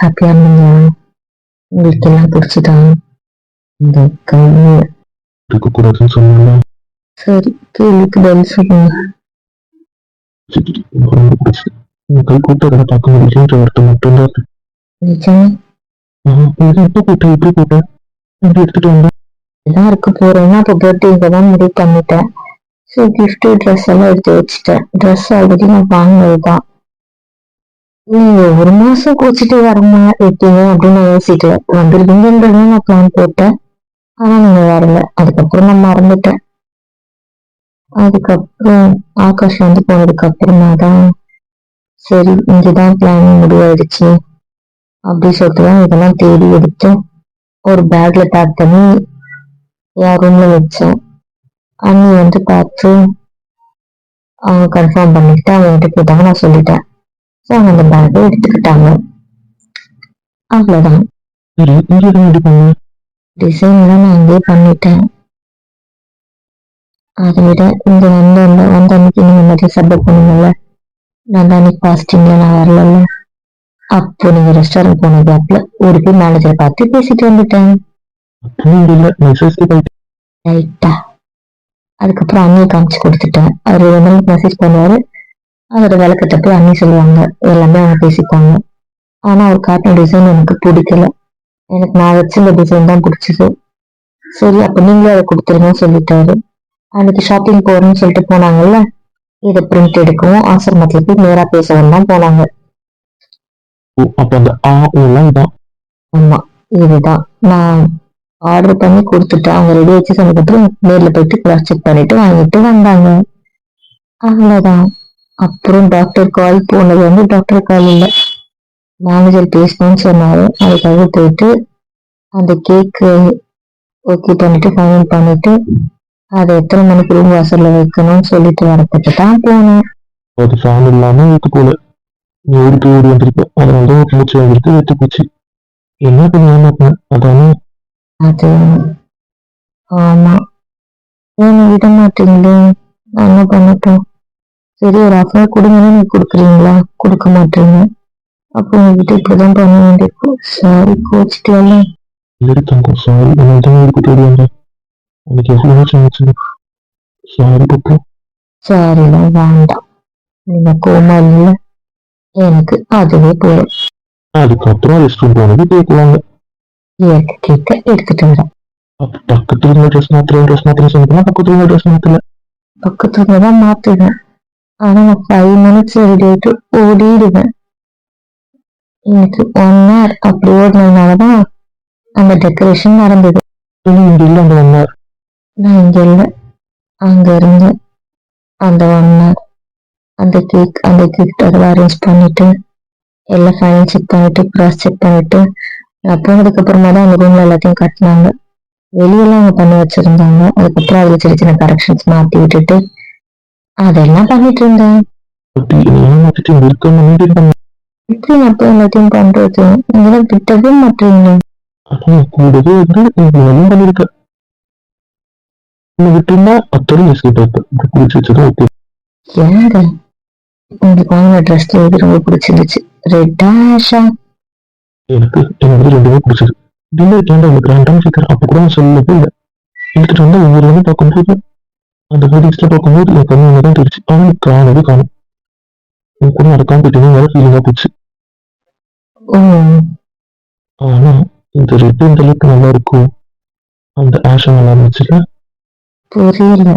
எனக்கு ஹாப்பியா இருந்தீங்களா உங்களுக்கு எல்லாம் பிடிச்சதா இந்த கையை இருக்கக்கூடாதுன்னு சரி கேள்விக்கு பதில் சொல்லுங்க ரொம்ப பிடிச்சது உங்க கை கூட்ட அதை பார்க்க முடியுன்ற வார்த்தை மட்டும்தான். நிஜமா எப்போ கூட்ட எப்படி கூட்ட எப்படி எடுத்துட்டு வந்தேன் இதான் இருக்க போறேன்னா அப்போ பர்த்டேக்கு தான் முடிவு பண்ணிட்டேன் ஸோ gift ட்ரெஸ் எல்லாம் எடுத்து வச்சுட்டேன் ட்ரெஸ் ஆல்ரெடி நான் வாங்கினதுதான் நீங்க ஒரு மாசம் கோச்சிட்டு வரமா இருக்கீங்க அப்படின்னு யோசிச்சுட்டு யோசிக்கல வந்துருவீங்கன்றத நான் பிளான் போட்டேன். ஆனா நீங்க வரல. அதுக்கப்புறம் நான் மறந்துட்டேன். அதுக்கப்புறம் ஆகாஷ் வந்து போனதுக்கு அப்புறமா தான் சரி இங்கதான் பிளான் முடிவாயிடுச்சு அப்படி சொல்லிட்டு தான் இதெல்லாம் தேடி எடுத்து ஒரு பேக்ல பேக் பண்ணி என் ரூம்ல வச்சேன். அண்ணி வந்து பார்த்து அவங்க கன்ஃபார்ம் பண்ணிக்கிட்டு அவங்க கிட்ட கேட்டாங்க நான் சொல்லிட்டேன். அவங்க அந்த பேக்கை எடுத்துக்கிட்டாங்க. ரெடி பண்ண டிசைன்லாம் நான் அங்கேயே பண்ணிட்டேன். அதை விட இங்க வந்த வந்த அன்னைக்கு நீங்க மாதிரி சப்போர்ட் பண்ணுங்கல்ல நான் அன்னைக்கு பாஸ்டிங்ல நான் வரல அப்போ நீங்க ரெஸ்டாரண்ட் போன கேப்ல ஒரு போய் மேனேஜரை பார்த்து பேசிட்டு வந்துட்டேன். ரைட்டா அதுக்கப்புறம் அண்ணியை காமிச்சு கொடுத்துட்டேன். அவர் ஒரு நாளைக்கு மெசேஜ் பண்ணுவாரு. அதோட விளக்கத்தை போய் அண்ணி சொல்லுவாங்க. எல்லாமே அவங்க பேசிப்பாங்க. ஆனா அவர் காட்டின டிசைன் எனக்கு பிடிக்கல. எனக்கு நான் வச்சிருந்த டிசைன் தான் பிடிச்சது. சரி அப்ப நீங்களே அதை கொடுத்துருங்கன்னு சொல்லிட்டாரு. அன்னைக்கு ஷாப்பிங் போறேன்னு சொல்லிட்டு போனாங்கல்ல இதை பிரிண்ட் எடுக்கவும் ஆசிரமத்துல போய் நேரா பேசவும் தான் போனாங்க. அப்ப அந்த ஆ இதான். ஆமா இதுதான். நான் ஆர்டர் பண்ணி கொடுத்துட்டேன். அவங்க ரெடி வச்சு சொன்னதுக்கப்புறம் நேர்ல போயிட்டு கிராஸ் செக் பண்ணிட்டு வாங்கிட்டு வந்தாங்க. அவ்வளவுதான். அப்புறம் டாக்டர் கால் போனது வந்து டாக்டர் கால் இல்ல. மேனேஜர் பேசணும்னு சொன்னாரு. அதுக்காக போயிட்டு அந்த கேக் ஓகே பண்ணிட்டு ஃபைனல் பண்ணிட்டு அதை எத்தனை மணிக்கு ரூம் வாசல்ல வைக்கணும்னு சொல்லிட்டு வரப்பட்டு தான் போனேன். அது ஃபேன் இல்லாம வீட்டு போல. நீ ஓடிட்டு ஓடி வந்திருக்க அதனால தான் உனக்கு மூச்சு வாங்கிருக்கு வெத்து போச்சு. என்ன பண்ணி ஏமாத்தினேன் அதானே? அது ஆமா. ஏன்னு விட மாட்டீங்களே. நான் என்ன பண்ணட்டும்? சரி ஒரு half அன் கொடுங்கன்னா நீங்க கொடுக்குறீங்களா? கொடுக்க மாட்டீங்க அப்போ உங்ககிட்ட இப்படிதான் பண்ண வேண்டியிருக்கும் சாரி கோச்சிட்டியால இல்லடி தங்கம் சாரி நான் தான் தேடி வந்தேன். உனக்கு எவ்வளவு மூச்சு வந்துச்சு சாரி பப்பு சாரிலாம் வேண்டாம். நீங்க கோமா இல்ல. எனக்கு அதுவே போதும். அதுக்கப்புறம் ரெஸ்ட் ரூம் போனது கேட்குவாங்க. எனக்கு கேட்க எடுத்துட்டு வரேன் பக்கத்துல ட்ரெஸ் மாத்திரம் ட்ரெஸ் மாத்திரம் சொன்னா பக்கத்துல ட்ரெஸ் மாத்தல. பக்கத்துல தான் மாத்துவேன். ஆனா நான் ஃபைவ் மினிட்ஸ் ரெடி ஆயிட்டு ஓடிடுவேன் எனக்கு ஒன் ஹவர் அப்படி ஓடினதுனாலதான் அந்த டெக்கரேஷன் நடந்தது இங்க இல்ல அந்த ஒன்னா நான் இங்க இல்ல அங்க இருந்தேன் அந்த ஒன் ஹவர் அந்த கேக் அந்த கிஃப்ட் அதெல்லாம் அரேஞ்ச் பண்ணிட்டு எல்லாம் ஃபைனல் செக் பண்ணிட்டு கிராஸ் செக் பண்ணிட்டு போனதுக்கு அப்புறமா தான் அந்த ரூம்ல எல்லாத்தையும் கட்டினாங்க வெளியெல்லாம் அவங்க பண்ணி வச்சிருந்தாங்க அதுக்கப்புறம் அதுல சின்ன சின்ன கரெக்ஷன்ஸ் மாத்தி விட்டுட்டு அதெல்லாம் பண்ணிட்டு இருந்தேன் எப்படி போய் எல்லாத்தையும் பண்றது? நீங்க திட்டவே மாட்டீங்க கூடவே இருந்து எல்லாம் பண்ணிருக்க உன்னை விட்டுருந்தா அத்தோட எஸ்கேப் ஆயிருப்பேன் பிடிச்சி வச்சதும் ஓகே. ஏங்க உங்களுக்கு வாங்கின ட்ரெஸ்ல எது ரொம்ப பிடிச்சிருந்துச்சு? ரெட்டா ஆஷா எனக்கு எனக்கு ரெண்டுமே பிடிச்சது. டின்னர் கேண்ட எனக்கு கிராண்டான கேட்கறேன் அப்ப கூட சொல்லவே இல்லை எடுத்துட்டு வந்து ஒவ்வொரு வந்து பார்க்கும்போது அந்த வெட்டிங்ஸ்ல பார்க்கும்போது என் கண்ணு தான் தெரிச்சு ஆனா எனக்கு காணவே காணும். உன் கூட நடக்காம போயிட்டீங்க வேற ஃபீலிங்கா போச்சு. ஆனா இந்த ரெட்டு இந்த அளவுக்கு நல்லா இருக்கும். அந்த ஆஷம் நல்லா இருந்துச்சுல புரியல.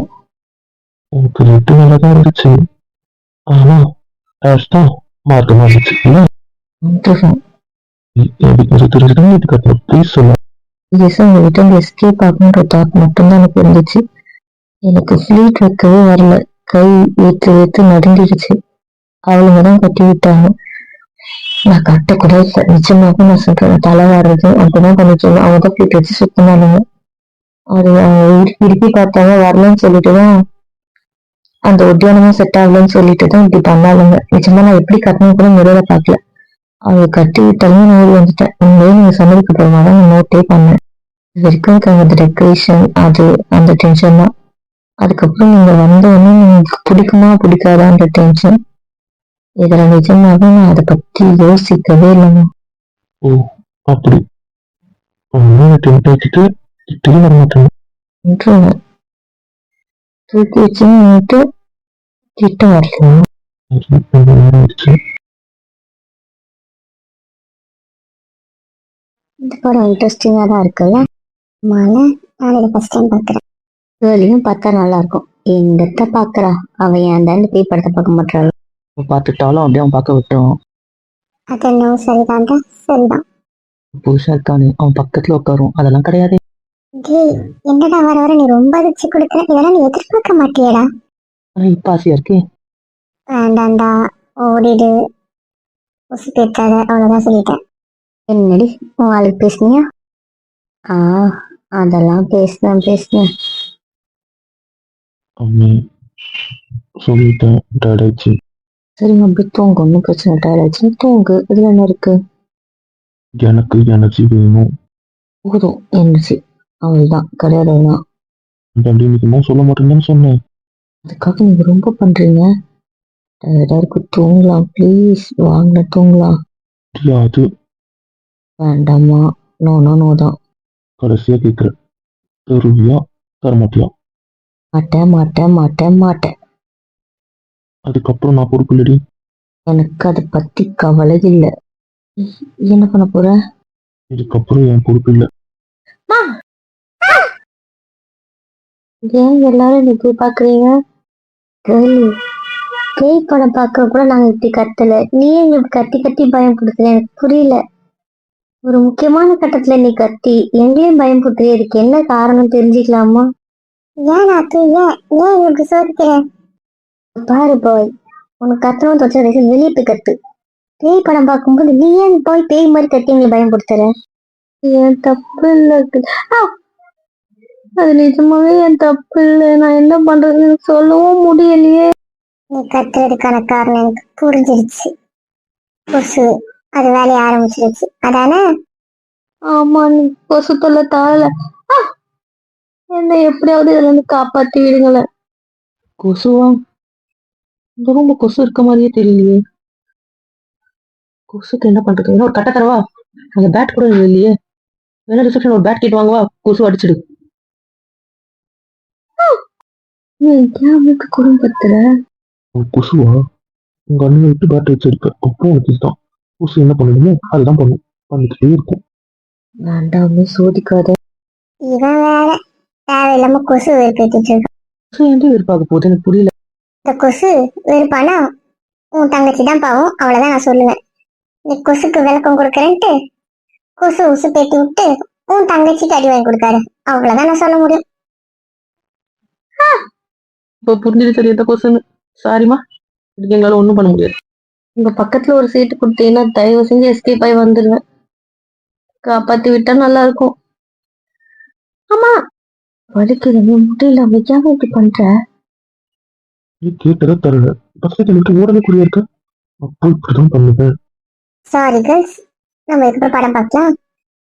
உனக்கு ரெட்டு நல்லா தான் இருந்துச்சு. ஆனா ஆஷ் தான் மார்க்கமா இருந்துச்சு. இல்ல? கொஞ்சம் தெரிஞ்சுதான் இதுக்கு அப்புறம் ப்ளீஸ் சொல்ல. எஸ் உங்ககிட்ட எஸ்கேப் ஆகணுன்ற தாட் மட்டும்தான் எனக்கு இருந்துச்சு. எனக்கு ஃபிளீட் வைக்கவே வரல. கை ஏத்து ஏத்து நடுங்கிடுச்சு. அவளுங்க தான் கட்டி விட்டாங்க நான் கட்டக்கூட கூட இல்லை. நிச்சயமாக நான் சொல்றேன் தலை வர்றது அப்படிதான் பண்ணிட்டு அவங்க தான் ஃபிளீட் வச்சு சுத்தினாலுங்க அது அவங்க இறுக்கி பார்த்தாங்க. வரலன்னு சொல்லிட்டு தான் அந்த ஒட்டியானமும் செட் ஆகலன்னு சொல்லிட்டு தான் இப்படி பண்ணாலுங்க நிச்சயமா நான் எப்படி கட்டணும் கூட முறையில பார்க்கல. அவங்க கட்டி விட்டாலும் நான் ஓடி வந்துட்டேன். உண்மையே நீங்க சொன்னதுக்கு அப்புறமா தான் நான் நோட்டே பண்ணேன். இது வரைக்கும் எனக்கு அந்த டெக்கரேஷன் அது அந்த டென்ஷன் தான். அதுக்கப்புறம் நீங்க வந்த உடனே உங்களுக்கு பிடிக்குமா பிடிக்காதான்ற டென்ஷன் இதுல நிஜமாவே நான் அதை பத்தி யோசிக்கவே இல்லைங்க. ஓ அப்படி. டென்ட் கிட்டே வர விட்டுருவேன் தூக்கி வச்சு நின்னுட்டு கிட்ட வரலாம் சரி, ரொம்ப நேரம் ஆயிடுச்சு இந்த படம் இன்ட்ரெஸ்டிங்காக தான் இருக்குல்ல. மாலை நான் இதை ஃபர்ஸ்ட் டைம் பார்க்குறேன். கேர்ளையும் பார்த்தா நல்லா இருக்கும் எங்கத்த பார்க்குறா. அவன் ஏன் தான் பேய் படத்தை பார்க்க மாட்டாள் பார்த்துட்டாலும் அப்படியே அவன் பார்க்க விட்டுருவான் அது என்ன சரிதான்டா சரிதான். புதுசா இருக்கானே. அவன் பக்கத்துல உட்காரும். அதெல்லாம் கிடையாது. டேய் என்னடா வர வர நீ ரொம்ப அதிர்ச்சி கொடுக்குற? இதெல்லாம் நீ எதிர்பார்க்க மாட்டியடா. இப்ப ஆசையா இருக்கே? வேண்டாண்டா ஓடிடு. உசு பேத்தாத அவ்வளோதான் சொல்லிட்டேன். என்னடி? உன் ஆளுக்கு பேசுனியா? ஆ அதெல்லாம் பேசினேன் பேசினேன். அவன் சொல்லிட்டேன் டயர்ட் ஆயிடுச்சு சரி அப்படி தூங்கு ஒன்றும் பிரச்சனை டயர்டாச்சு தூங்கு இதுல என்ன இருக்கு? எனக்கு எனர்ஜி வேணும். போதும் என்னச்சு அவள்தான் கிடையாது தான் அப்படி இன்னைக்கு சொல்ல மாட்டேன்னு சொன்னேன். அதுக்காக நீங்க ரொம்ப பண்றீங்க. டயர்டா இருக்கு தூங்கலாம் ப்ளீஸ் வாங்க தூங்கலாம். முடியாது வேண்டாமா நோ தான். கடைசியா கேக்குறேன். தருவியா தரமாட்டியா? மாட்டேன் மாட்டேன் மாட்டேன் மாட்டேன் அதுக்கப்புறம் நான் பொறுப்பு இல்லடி எனக்கு அதை பத்தி கவலை இல்லை. என்ன பண்ண போற? இதுக்கப்புறம் என் பொறுப்பு இல்லை. ஏன் எல்லாரும் இப்படி பாக்குறீங்க கேர்ள் பேய் படம் பார்க்க கூட நாங்க இப்படி கத்தல. நீ எங்களுக்கு கத்தி கத்தி பயம் கொடுத்துல எனக்கு புரியல. ஒரு முக்கியமான கட்டத்துல நீ கத்தி. எங்களையும் பயம் கொடுத்துரு இதுக்கு என்ன காரணம் தெரிஞ்சுக்கலாமா? ஏன் நாத்து? ஏன்? ஏன் சோதிக்கிற பாரு பாய் உனக்கு கத்தணும் தோச்சு வெளியே போய் கத்து. பேய் படம் பார்க்கும்போது நீ ஏன் போய் பேய் மாதிரி கத்தி எங்களை பயன்படுத்துற? என் தப்பு இல்லை அது நிஜமாவே என் தப்பு இல்லை? நான் என்ன பண்றதுன்னு சொல்லவும் முடியலையே. நீ கத்துறதுக்கான காரணம் எனக்கு புரிஞ்சிருச்சு. கொசு அது வேலையை ஆரம்பிச்சிருச்சு. அதானே? ஆமா நீ கொசு தொல்லை தாழல. என்னை எப்படியாவது இதுல இருந்து காப்பாத்தி விடுங்களேன் கொசுவா? இந்த ரூம்ல கொசு இருக்க மாதிரியே தெரியலையே. கொசுக்கு என்ன பண்றது? ஒரு கட்ட தரவா? அந்த பேட் கூட இல்லையே. வேணா ரிசப்ஷன் ஒரு பேட் கேட்டு வாங்கவா? கொசு அடிச்சிடு. அவனுக்கு குடும்பத்துல கொசுவா? உங்க அண்ணனை விட்டு பேட்டை வச்சிருக்க அப்போ உனக்கு இதுதான். கொசு என்ன பண்ணணுமோ அதுதான் பண்ணும். பண்ணிக்கிட்டே இருக்கும். வேண்டாமே சோதிக்காத. இவன் வேற. தேவையில்லாம கொசு வெறுப்பேத்திட்டு இருக்கான் கொசு ஏன்டி வெறுப்பாக போகுது? எனக்கு புரியல. இந்த கொசு வெறுப்பானா? உன் தங்கச்சி தான் பாவம். அவ்வளவுதான் நான் சொல்லுவேன். நீ கொசுக்கு விளக்கம் கொடுக்கறேன்ட்டு கொசு உசு பேத்தி விட்டு உன் தங்கச்சிக்கு அடி வாங்கி கொடுக்காரு அவ்வளவுதான் நான் சொல்ல முடியும். இப்போ புரிஞ்சுது தெரியாத கொசுன்னு. சாரிம்மா இதுக்கு எங்களால ஒண்ணும் பண்ண முடியாது. உங்க பக்கத்துல ஒரு சீட்டு கொடுத்தீங்கன்னா தயவு செஞ்சு எஸ்கேப் ஆகி வந்துடுவேன் காப்பாத்தி விட்டா நல்லா இருக்கும். ஆமா வலிக்குதுமே முடியல வைக்காம இப்படி பண்ற? நீ கேட்டதை தரல பக்கத்துல விட்டு ஓடவே இருக்க. அப்போ இப்படிதான் பண்ணுவேன். சாரி கேர்ள்ஸ் நம்ம இதுக்கப்புறம் படம் பார்க்கலாம்?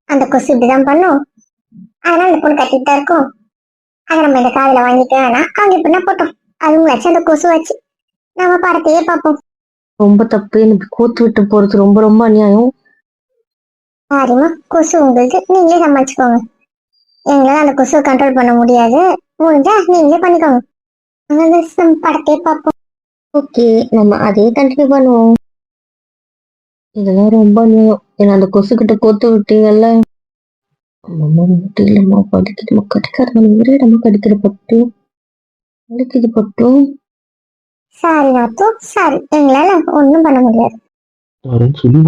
அந்த கொசு இப்படிதான் பண்ணும். அதனால இந்த பொண்ணு கட்டிட்டு தான் இருக்கும். அதை நம்ம இந்த காதுல வாங்கிக்க வேணாம். அவங்க இப்படின்னா போட்டோம். அதுவும் வச்சு அந்த கொசு வச்சு நம்ம படத்தையே பார்ப்போம். ரொம்ப தப்பு. எனக்கு கோத்து விட்டு போறது ரொம்ப ரொம்ப அநியாயம். சாரிம்மா கொசு உங்களுக்கு நீங்களே சமாளிச்சுக்கோங்க. எங்களால அந்த கொசுவை கண்ட்ரோல் பண்ண முடியாது. முடிஞ்சா நீங்களே பண்ணிக்கோங்க. நம்ம படத்தையே பார்ப்போம். ஓகே நம்ம அதே கண்டினியூ பண்ணுவோம். இதெல்லாம் ரொம்ப என்ன அந்த கொசு கிட்ட கோத்து விட்டீங்கல்ல அம்மா முடியலம்மா வலிக்குதுமா கடிக்காத ஒரே இடமா கடிக்கிற பட்டு வலிக்குது பட்டும். சாரி நாத்து. சாரி எங்களால ஒண்ணும் பண்ண முடியாது. தரேன்னு சொல்லி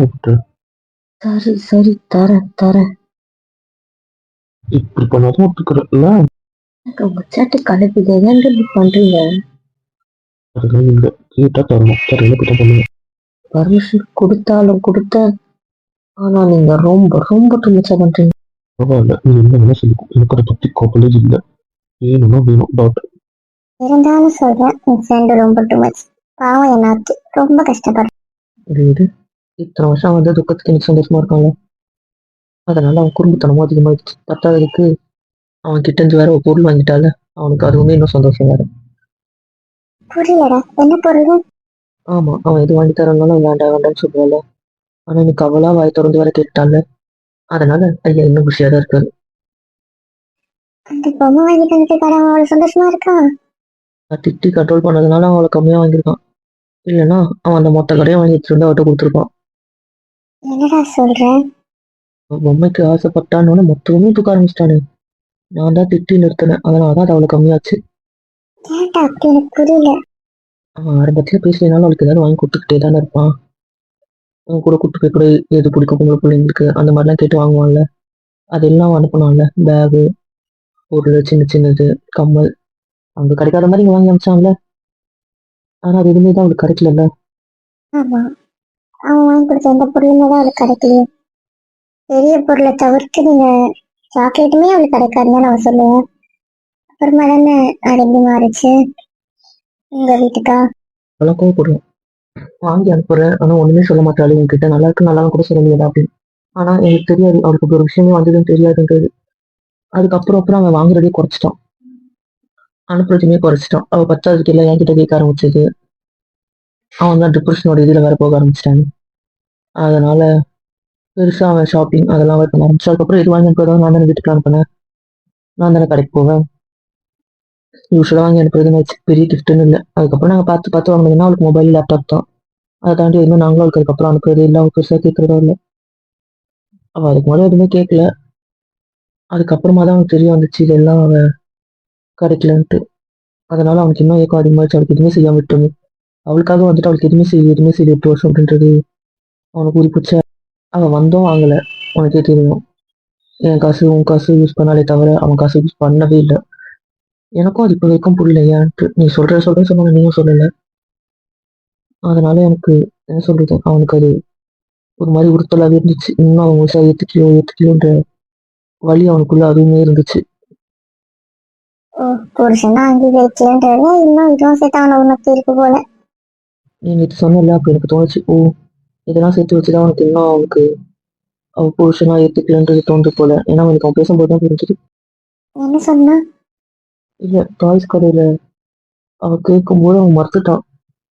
சரி சரி தரேன் தரேன். இப்படி பண்ணாதான் ஒத்துக்கிறல்ல எனக்கு உங்க சேட்டை கலப்பிது. ஏன் இப்படி பண்றீங்க? அதெல்லாம் இல்லை கேட்டா தரணும். தரையில போய் தான் பண்ணுவேன் பர்மிஷன் கொடுத்தாலும் கொடுத்தேன். ஆனா நீங்க ரொம்ப ரொம்ப துணிச்சா பண்றீங்க. பரவாயில்ல. நீ என்ன வேணா சொல்லிக்கோ. எனக்கு அதை பத்தி காலேஜ் இல்லை. வேணும்னா வேணும். டாட் இருந்தாலும் சொல்றேன். என் ஃப்ரெண்டு ரொம்ப டூ மச் பாவம் என் நாத்து ரொம்ப கஷ்டப்படுறேன். இத்தனை வருஷம் வந்து துக்கத்துக்கு எனக்கு சந்தோஷமா இருக்காங்க. அதனால அவன் குறும்புத்தனமும் அதிகமாயிடுச்சு பத்தாவதுக்கு அவன் கிட்ட இருந்து வேற ஒரு பொருள் வாங்கிட்டால அவனுக்கு அதுவுமே இன்னும் சந்தோஷம் வேற. புரியலடா. என்ன பொருள்? ஆமா அவன் எது வாங்கி தரனாலும் வேண்டாம் வேண்டாம்னு சொல்லுவாள். ஆனா எனக்கு அவளா வாய் திறந்து வர கேட்டால அதனால ஐயா இன்னும் குஷியா தான் இருக்காரு. அந்த பொம்மை வாங்கி தந்துட்டு அவ்வளவு சந்தோஷமா இருக்கா? நான் திட்டி கண்ட்ரோல் பண்ணதுனால அவளை கம்மியா வாங்கியிருக்கான். இல்லைன்னா அவன் அந்த மொத்த கடையை வாங்கி வச்சிருந்து அவட்ட கொடுத்துருப்பான். என்னடா சொல்ற? அவன் பொம்மைக்கு ஆசைப்பட்டான்னு மொத்தமும் தூக்க ஆரம்பிச்சிட்டானே. நான் தான் திட்டி நிறுத்தினேன். அதனால தான் அது அவளை கம்மியாச்சு. ஆரம்பத்துல பேசலைனாலும் அவளுக்கு ஏதாவது வாங்கி கொடுத்துக்கிட்டே தானே இருப்பான். அவன் கூட கூட்டு போய் கூட எது பிடிக்கும் பொம்பளை பிள்ளைங்களுக்கு அந்த மாதிரிலாம் கேட்டு வாங்குவான்ல. அதெல்லாம் அனுப்பினான்ல. பேகு பொருள் சின்ன சின்னது கம்மல். அங்க கிடைக்காத மாதிரி இங்க வாங்கி அனுப்பிச்சான்ல. ஆனா அது எதுவுமே தான் அவளுக்கு கிடைக்கல அவன் வாங்கி கொடுத்த எந்த பொருளுமே தான் அவளுக்கு கிடைக்கலையே. பெரிய பொருளை தவிர்த்து நீங்க சாக்லேட்டுமே அவளுக்கு கிடைக்காதுன்னு நான் சொல்லுவேன். அப்புறமா தானே அது எப்படி மாறிச்சு? உங்க வீட்டுக்கா? அவெல்லாம் கோவப்படுவான் வாங்கி அனுப்புறேன். ஆனா ஒண்ணுமே சொல்ல மாட்டாள். என்கிட்ட நல்லா இருக்கு நல்லா கூட சொல்ல முடியாது அப்படின்னு. ஆனா எனக்கு தெரியாது. அவளுக்கு இப்படி ஒரு விஷயமே வந்ததுன்னு தெரியாதுன்றது. அதுக்கப்புறம் அப்புறம் அவன் வாங்குறதே குறைச்சிட்டான். அனுப்புறதுமே குறைச்சிட்டான். அவள் பத்தாவதுக்கு எல்லாம் என்கிட்ட கேட்க ஆரம்பிச்சது. அவன் தான் டிப்ரெஷனோட இதுல வேற போக ஆரம்பிச்சிட்டாங்க அதனால பெருசாக அவன் ஷாப்பிங் அதெல்லாம் வேற பண்ண ஆரம்பிச்சு அதுக்கப்புறம் இது வாங்கி அனுப்புறதா நான் தானே வீட்டுக்கு அனுப்பினேன். நான் தானே கடைக்கு போவேன். யூஸ்வலாக வாங்கி அனுப்புறதுன்னு பெரிய கிஃப்ட்டுன்னு இல்லை. அதுக்கப்புறம் நாங்கள் பார்த்து பார்த்து வாங்கினதுன்னா அவளுக்கு மொபைல் லேப்டாப் தான். அதை தாண்டி எதுவுமே நாங்களும் அவளுக்கு அதுக்கப்புறம் அனுப்புறது இல்லை. அவள் பெருசாக கேட்குறதோ இல்லை. அவள் அதுக்கு முதல்ல எதுவுமே கேட்கல. அதுக்கப்புறமா தான் அவனுக்கு தெரிய வந்துச்சு இதெல்லாம் அவள் கிடைக்கலன்ட்டு. அதனால அவனுக்கு இன்னும் ஏக்கம் அதிகமாகிடுச்சு அவளுக்கு எதுவுமே செய்யாம விட்டோமே அவளுக்காக வந்துட்டு அவளுக்கு எதுவுமே செய்ய எதுவுமே செய்து எட்டு வருஷம் அப்படின்றது அவனுக்கு உரிப்பிச்ச அவன் வந்தோம் வாங்கலை. உனக்கே தெரியும். என் காசு உன் காசு யூஸ் பண்ணாலே தவிர அவன் காசு யூஸ் பண்ணவே இல்லை. எனக்கும் அது இப்போ வரைக்கும் புரியல ஏன்ட்டு நீ சொல்ற சொல்ற சொன்ன நீயும் சொல்லல. அதனால எனக்கு என்ன சொல்றது? அவனுக்கு அது ஒரு மாதிரி உறுத்தலாவே இருந்துச்சு. இன்னும் அவன் முழுசா ஏத்துக்கலையோ ஏத்துக்கலையோன்ற வழி அவனுக்குள்ள அதுவுமே இருந்துச்சு. புருஷன் தான் அங்கீகரிக்கலன்றத இன்னும் இதுவும் சேர்த்து அவனை உணர்த்தி இருக்கு போல. நீ நேற்று சொன்னல அப்ப எனக்கு தோணுச்சு ஓ இதெல்லாம் சேர்த்து வச்சுதான் அவனுக்கு இன்னும் அவனுக்கு அவ புருஷனா ஏத்துக்கலன்றது தோணுது போல. ஏன்னா அவனுக்கு அவன் பேசும்போது தான் புரிஞ்சுது. என்ன சொன்னா? இல்ல டாய்ஸ் கடையில அவ கேட்கும்போது அவன் மறுத்துட்டான்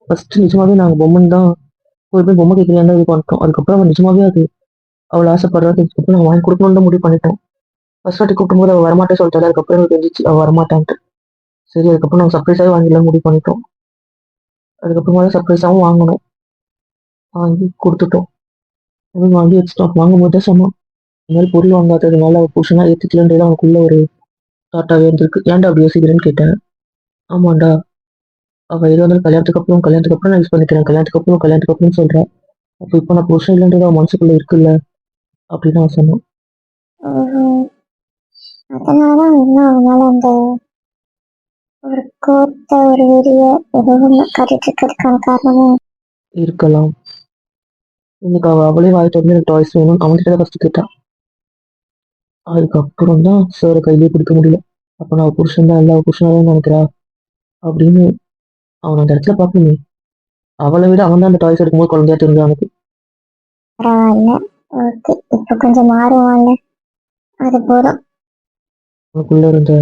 ஃபர்ஸ்ட் நிஜமாவே நாங்க பொம்மன் தான். ஒரு போய் பொம்மை கேட்கலையான்னு இது பண்ணிட்டோம்? அதுக்கப்புறம் அவன் நிஜமாவே அது அவள் ஆசைப்படுறா. அதுக்கப்புறம் நான் வாங்கி கொடுக்கணும்னு தான் முடிவு பண்ணிட்டோம். ஃபர்ஸ்ட் வாட்டி கூப்பிடும்போது அவள் வரமாட்டே சொல்லிட்டாரு அதுக்கப்புறம் எனக்கு தெரிஞ்சிச்சு அவள் வரமாட்டான்ட்டு. சரி அதுக்கப்புறம் நம்ம சர்ப்ரைஸாகவே வாங்கிடலாம் முடிவு பண்ணிட்டோம். அதுக்கப்புறமா தான் சர்ப்ரைஸாகவும் வாங்கணும் வாங்கி கொடுத்துட்டோம். அதுவும் வாங்கி வச்சுட்டோம். வாங்கும்போது தான் சொன்னோம் இந்த மாதிரி பொருள் வாங்காததுனால அவள் புருஷனா ஏற்றுக்கலன்றது அவனுக்குள்ள ஒரு தாட்டாவே இருந்திருக்கு. ஏன்டா அப்படி யோசிக்கிறேன்னு கேட்டேன். ஆமாண்டா. அவ ஏதோ வந்து கல்யாணத்துக்கு அப்புறம் கல்யாணத்துக்கு அப்புறம் நான் யூஸ் பண்ணிக்கிறேன். கல்யாணத்துக்கு அப்புறம் கல்யாணத்துக்கு அப்புறம் சொல்றேன் அப்போ இப்போ நான் புருஷன் இல்லைன்றது அவன் மனசுக்குள்ள இருக்குல்ல? அப்படின்னு அவன் சொன்னான். ஓஹோ அதனாலதான் இன்னும் அவனால அந்த ஒரு கோர்த்த ஒரு வெறிய ஒண்ணு காட்டிட்டு இருக்கிறதுக்கான காரணமும் இருக்கலாம். இன்னைக்கு அவ அவளே வாய் திறந்து எனக்கு டாய்ஸ் வேணும். அவன்கிட்ட தான் ஃபர்ஸ்ட் கேட்டான் அதுக்கப்புறம் தான் சாரை கையிலேயே பிடிக்க முடியல. அப்போ நான் புருஷன் தான் இல்லை அவ புருஷனா தான் நினைக்கிறா? அப்படின்னு அவன் அந்த இடத்துல பார்க்கணுமே. அவளை விட அவன் தான் அந்த டாய்ஸ் எடுக்கும்போது குழந்தையா தெரிஞ்சு அவனுக்கு. பரவாயில்ல. ஓகே. இப்ப கொஞ்சம் மாறுவான்ல அது போதும். அவனுக்குள்ள இருந்த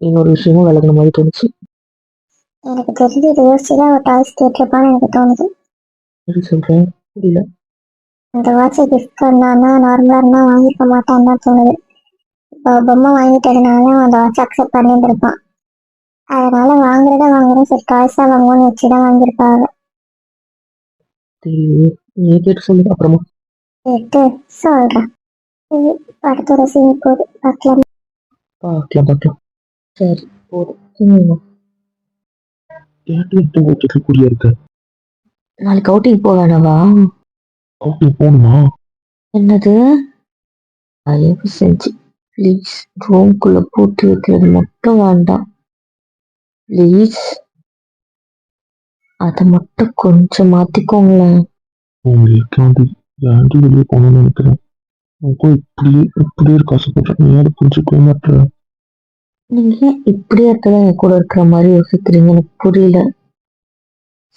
இன்னொரு விஷயமும் விலகின மாதிரி தோணுச்சு. எனக்கு தெரிஞ்சு இதை யோசிச்சுதான் ஒரு டாய்ஸ் கேட்டிருப்பான்னு எனக்கு தோணுது. எப்படி சொல்றேன். புரியல. அந்த வாட்சை கிஃப்ட் பண்ணான்னா நார்மலா இருந்தா வாங்கிக்க மாட்டான்னு தான் தோணுது. இப்போ பொம்மை வாங்கிட்டதுனால அந்த வாட்ச் அக்செப்ட் பண்ணியிருந்திருப்பான் அதனால வாங்குறத வாங்குறேன். சரி டாய்ஸா வாங்குவோம்னு வச்சுதான் வாங்கியிருப்பாங்க. நீ கேட்டு சொல்லு அப்புறமா. கேட்டு சரி அடுத்த சீன் போது பார்க்கலாம். பார்க்கலாம் பார்க்கலாம். சரி போதும் இருக்க? நாளைக்கு அவுட்டிங் போவேனவா அவுட்டிங் போகணுமா? என்னது? தயவு செஞ்சு ப்ளீஸ் ரூம்குள்ள பூட்டி வைக்கிறது மட்டும் வேண்டாம். ப்ளீஸ் அதை மட்டும் கொஞ்சம் மாத்திக்கோங்களேன். உங்களுக்கு வந்து ஏன்டி வெளியே போகணும்னு நினைக்கிறேன். உனக்கும் இப்படியே இப்படியே இருக்க ஆசைப்படுறேன் நீ யாரும் புரிஞ்சுக்கவே மாட்டேற நீங்க ஏன் இப்படியே இருக்கதான் என் கூட இருக்கிற மாதிரி யோசிக்கிறீங்க? எனக்கு புரியல.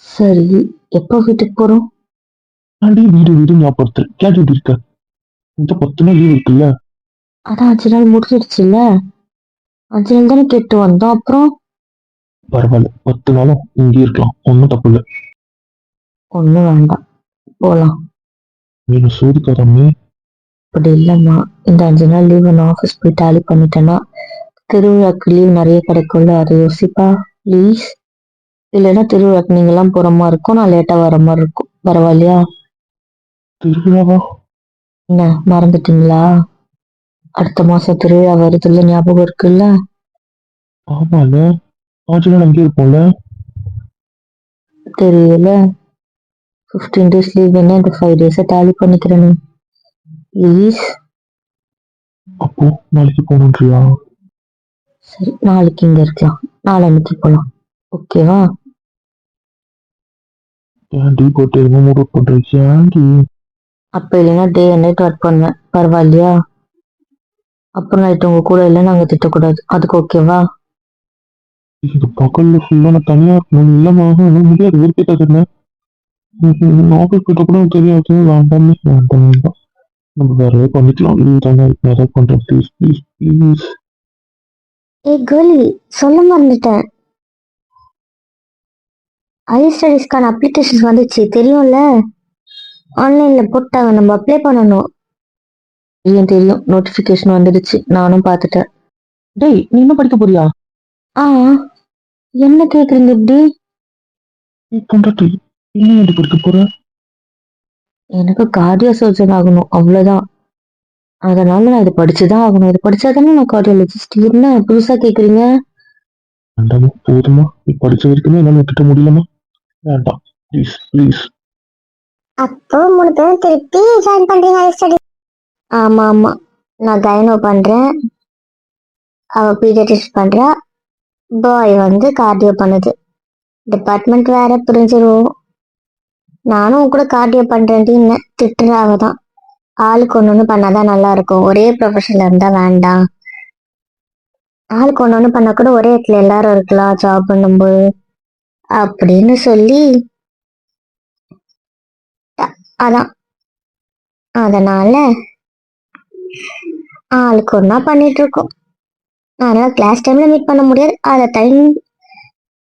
சரி எப்போ வீட்டுக்கு போறோம்? ஏன்டி வீடு வீடு ஞாபகப்படுத்துற கேட்டு இப்படி இருக்க. இந்த பத்து நாள் லீவ் இருக்குல்ல? அதான் அஞ்சு நாள் முடிஞ்சிடுச்சுல்ல அஞ்சு நாள் தானே கேட்டு வந்தோம் அப்புறம்? பரவாயில்ல பத்து நாளும் இங்கே இருக்கலாம். ஒன்றும் தப்பு இல்லை. ஒண்ணும் வேண்டாம். போலாம். என்ன சோதிக்காதாமே அப்படி இல்லைம்மா. இந்த அஞ்சு நாள் லீவ் நான் ஆஃபீஸ் போய் டேலி பண்ணிட்டேன்னா திருவிழாக்கு லீவ் நிறைய கிடைக்கும்ல அதை யோசிப்பா ப்ளீஸ் இல்லைன்னா திருவிழாக்கு நீங்களாம் போகிற மாதிரி இருக்கும். நான் லேட்டாக வர மாதிரி இருக்கும். பரவாயில்லையா திருவிழாவா? என்ன மறந்துட்டீங்களா? அடுத்த மாசம் திருவிழா வருதுல்ல ஞாபகம் இருக்குல்ல? ஆமால நாள் அங்கேயே இருப்போம்ல. தெரியல. ஃபிஃப்டீன் டேஸ் லீவ் வேணா இந்த ஃபைவ் டேஸை டேலி பண்ணிக்கிறேன். ப்ளீஸ் அப்போ நாளைக்கு போகணுன்றியா? சரி நாளைக்கு இங்க இருக்கலாம். நாளைக்கு போகலாம். ஓகேவா ஏன்டி போட்டு எதுவும் மூட் அவுட் பண்றீங்க ஏன்டி? அப்ப இல்லைன்னா டே அண்ட் நைட் ஒர்க் பண்ணுவேன் பரவாயில்லையா? அப்புறம் நைட் உங்க கூட இல்லை நாங்க திட்டக்கூடாது. அதுக்கு ஓகேவா இது பகல்ல ஃபுல்லா நான் தனியா இருக்கணும். இல்லம்மா என்னால முடியாது. ஆஃபீஸ் போயிட்ட கூட தெரியாது. வேண்டாமே வேண்டாம் வேண்டாம். நம்ம வேற ஏதாவது பண்ணிக்கலாம். தானே பண்றேன் ப்ளீஸ் ப்ளீஸ் ப்ளீஸ் ஏ கோலி சொல்ல மறந்துட்டேன். ஹையர் ஸ்டடீஸ்க்கான அப்ளிகேஷன்ஸ் வந்துச்சு. தெரியும்ல? ஆன்லைன்ல போட்டாங்க. நம்ம அப்ளை பண்ணணும். ஏன் தெரியும்? நோட்டிபிகேஷன் வந்துடுச்சு. நானும் பார்த்துட்டேன். டேய் நீ இன்னும் படிக்க போறியா? ஆ. என்ன கேக்குறீங்க இப்படி? பண்றது என்ன ஏன்டி படிக்க போற? எனக்கு கார்டியோ சர்ஜன் ஆகணும். அவ்வளவுதான். அதனால நான் இதை படிச்சுதான் ஆகணும். இதை படிச்சாதானே நான் கார்டியாலஜிஸ்ட் என்ன புதுசா கேக்குறீங்க? வேண்டாமா போதுமா. நீ படிச்ச வரைக்குமே என்னால விட்டுட்ட முடியலமா வேண்டாம். ப்ளீஸ் ப்ளீஸ் அப்போ மூணு பேரும் திருப்பி ஜாயின் பண்றீங்க ஹையர் ஸ்டடி ஆமா ஆமா. நான் கைனோ பண்றேன். அவ பீடியாட்ரிஷ் பண்றா. பாய் வந்து கார்டியோ பண்ணுது. டிபார்ட்மெண்ட் வேற புரிஞ்சிருவோம். நானும் கூட கார்டியோ பண்றேன்ட்டு திட்டுற அவ தான். ஆளுக்கு ஒன்று ஒன்று பண்ணாதான் நல்லா இருக்கும். ஒரே ப்ரொஃபஷன்ல இருந்தா வேண்டாம். ஆளுக்கு ஒன்று ஒன்று பண்ணா கூட ஒரே இடத்துல எல்லாரும் இருக்கலாம் ஜாப் பண்ணும்போது. அப்படின்னு சொல்லி அதான். அதனால ஆளுக்கு ஒன்றா பண்ணிட்டு இருக்கோம் அதனால கிளாஸ் டைம்ல மீட் பண்ண முடியாது. அதை டைம்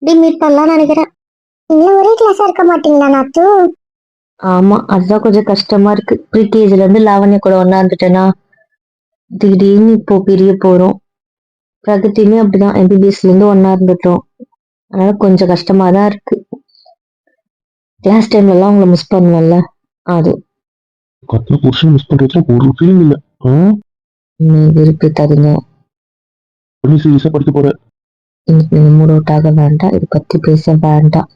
மீட் பண்ணலாம்னு நினைக்கிறேன். நீங்களும் ஒரே கிளாஸா இருக்க மாட்டீங்களா நாத்து? ஆமா அதுதான் கொஞ்சம் கஷ்டமா இருக்கு. ப்ரீகேஜில இருந்து லாவண்யா கூட ஒண்ணா இருந்துட்டேன்னா திடீர்னு இப்போ பிரிய போறோம். பிரகதியுமே அப்படிதான். எம்பிபிஎஸ்ல இருந்து ஒண்ணா இருந்துட்டோம். அதனால கொஞ்சம் கஷ்டமா தான் இருக்கு. கிளாஸ் டைம்ல எல்லாம் உங்களை மிஸ் பண்ணுவேன்ல அது. கத்தின புருஷன் மிஸ் பண்றதுல ஒரு ஃபீலிங் இல்ல? நீ விருப்பி தரீங்க. நீ சீரியஸா படிக்க போற? இன்னைக்கு நீங்க மூட் அவுட் ஆக வேண்டாம். இதை பத்தி பேச வேண்டாம்.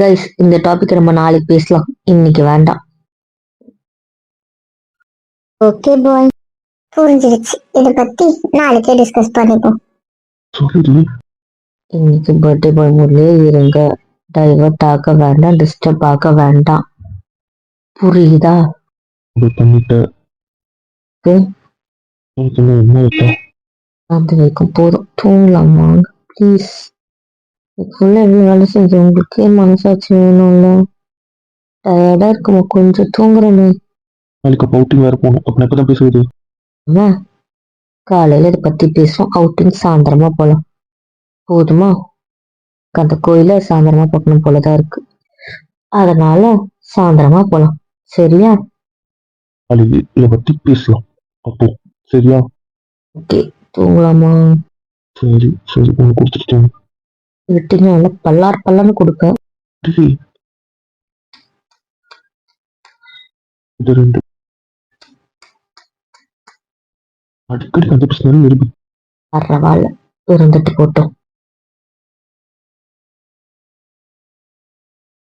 கைஸ் இந்த டாபிக் நம்ம நாளைக்கு பேசலாம். இன்னைக்கு வேண்டாம். ஓகே பாய் புரிஞ்சிருச்சு. இதை பத்தி நாளைக்கே டிஸ்கஸ் பண்ணிப்போம். இன்னைக்கு பர்த்டே பாய் மூட்லயே இருங்க. டைவர்ட் ஆக வேண்டாம் டிஸ்டர்ப் ஆக வேண்டாம். புரியுதா. எனக்கு என்ன வைத்தா அது வரைக்கும் போதும். தூங்கலாமா? ப்ளீஸ் ஃபுல்லாக எவ்வளோ வேலை செஞ்சு உங்களுக்கே மனசாட்சி வேணும்ல. டயர்டாக இருக்குமா? கொஞ்சம் தூங்குறேனே. நாளைக்கு அப்போ அவுட்டிங் வேற போகணும். அப்ப எப்பதான் பேசுறது? என்ன? காலையில் இதை பற்றி பேசுவோம். அவுட்டிங் சாயந்தரமா போகலாம் போதுமா? அந்த கோயில சாயந்தரமா பார்க்கணும் போல தான் இருக்கு. அதனால சாயந்தரமா போகலாம் சரியா? இதை பத்தி பேசலாம். அப்போ சரியா? ஓகே தூங்கலாமா? சரி சரி ஒன்று கொடுத்துட்டேன். விட்டீங்க நல்லா பல்லார் பல்லான்னு கொடுப்பேன் இது ரெண்டு. அடிக்கடி அந்த பிரச்சனை நிரூபி பரவாயில்ல இருந்துட்டு போட்டோம்.